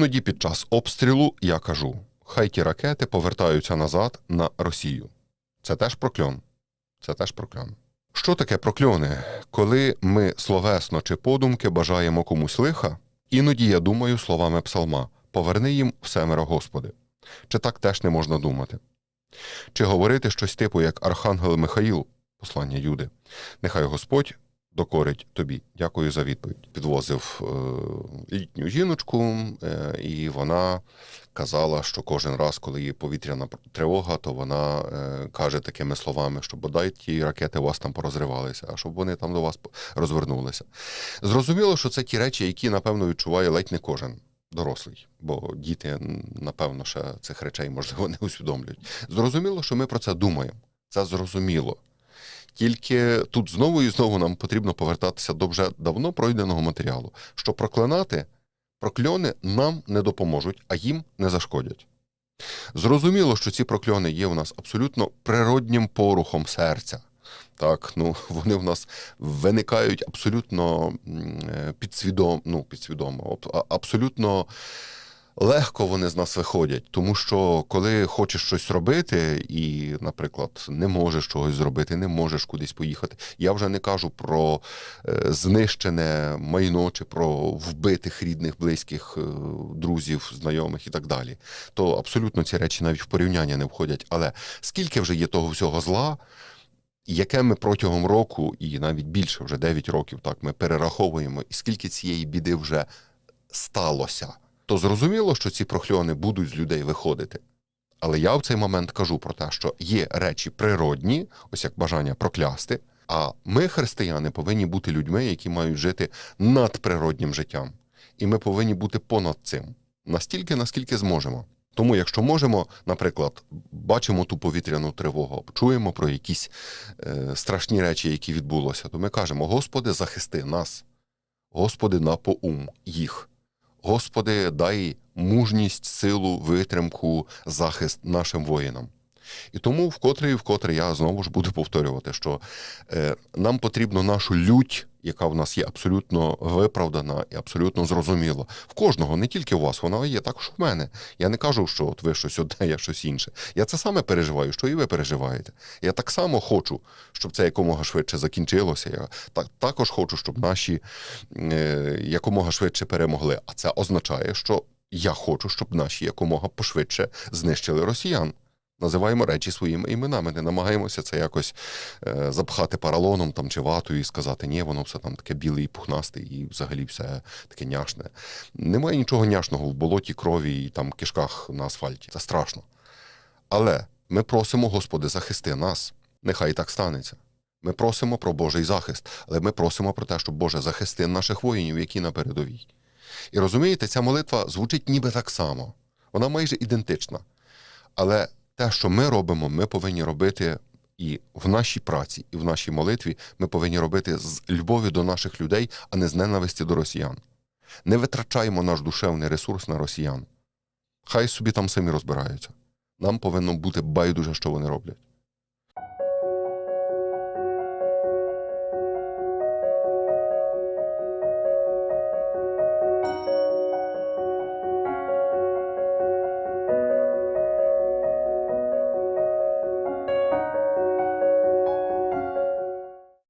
Іноді під час обстрілу я кажу: хай ті ракети повертаються назад на Росію. Це теж прокльон. Це теж прокльон. Що таке прокльони? Коли ми словесно чи подумки бажаємо комусь лиха, іноді я думаю словами псалма поверни їм всемиро Господи. Чи так теж не можна думати? Чи говорити щось типу, як Архангел Михаїл, послання Юди, нехай Господь докорить тобі. Дякую за відповідь. Підвозив е, літню жіночку, е, і вона казала, що кожен раз, коли є повітряна тривога, то вона е, каже такими словами, що бодай ті ракети у вас там порозривалися, а щоб вони там до вас розвернулися. Зрозуміло, що це ті речі, які, напевно, відчуває ледь не кожен. Дорослий, бо діти, напевно, ще цих речей можливо не усвідомлюють. Зрозуміло, що ми про це думаємо. Це зрозуміло. Тільки тут знову і знову нам потрібно повертатися до вже давно пройденого матеріалу, що проклинати прокльони нам не допоможуть, а їм не зашкодять. Зрозуміло, що ці прокльони є у нас абсолютно природнім порухом серця. Так, ну вони в нас виникають абсолютно е, ну, підсвідомо, абсолютно легко вони з нас виходять. Тому що коли хочеш щось робити, і, наприклад, не можеш чогось зробити, не можеш кудись поїхати. Я вже не кажу про е, знищене майно чи про вбитих рідних, близьких е, друзів, знайомих і так далі. То абсолютно ці речі навіть в порівняння не входять. Але скільки вже є того всього зла, яке ми протягом року, і навіть більше вже 9 років, так ми перераховуємо, і скільки цієї біди вже сталося, то зрозуміло, що ці прохльони будуть з людей виходити. Але я в цей момент кажу про те, що є речі природні, ось як бажання проклясти. А ми, християни, повинні бути людьми, які мають жити надприроднім життям. І ми повинні бути понад цим настільки, наскільки зможемо. Тому, якщо можемо, наприклад, бачимо ту повітряну тривогу, чуємо про якісь е, страшні речі, які відбулося, то ми кажемо: Господи, захисти нас, Господи, напоум їх. Господи, дай мужність, силу, витримку, захист нашим воїнам. І тому вкотре і вкотре я знову ж буду повторювати, що е, нам потрібно нашу лють, яка в нас є абсолютно виправдана і абсолютно зрозуміла. В кожного, не тільки у вас, вона є також в мене. Я не кажу, що от ви щось одне, я щось інше. Я це саме переживаю, що і ви переживаєте. Я так само хочу, щоб це якомога швидше закінчилося. Я так, також хочу, щоб наші е, якомога швидше перемогли. А це означає, що я хочу, щоб наші якомога пошвидше знищили росіян. Називаємо речі своїми іменами, не намагаємося це якось е, запхати паралоном там чи ватою і сказати, ні, воно все там таке біле і пухнасте, і взагалі все таке няшне. Немає нічого няшного в болоті, крові і там кишках на асфальті. Це страшно. Але ми просимо, Господи, захисти нас. Нехай так станеться. Ми просимо про Божий захист, але ми просимо про те, щоб Боже захисти наших воїнів, які на передовій. І розумієте, ця молитва звучить ніби так само. Вона майже ідентична. Але те, що ми робимо, ми повинні робити і в нашій праці, і в нашій молитві ми повинні робити з любов'ю до наших людей, а не з ненависті до росіян. Не витрачаємо наш душевний ресурс на росіян. Хай собі там самі розбираються. Нам повинно бути байдуже, що вони роблять.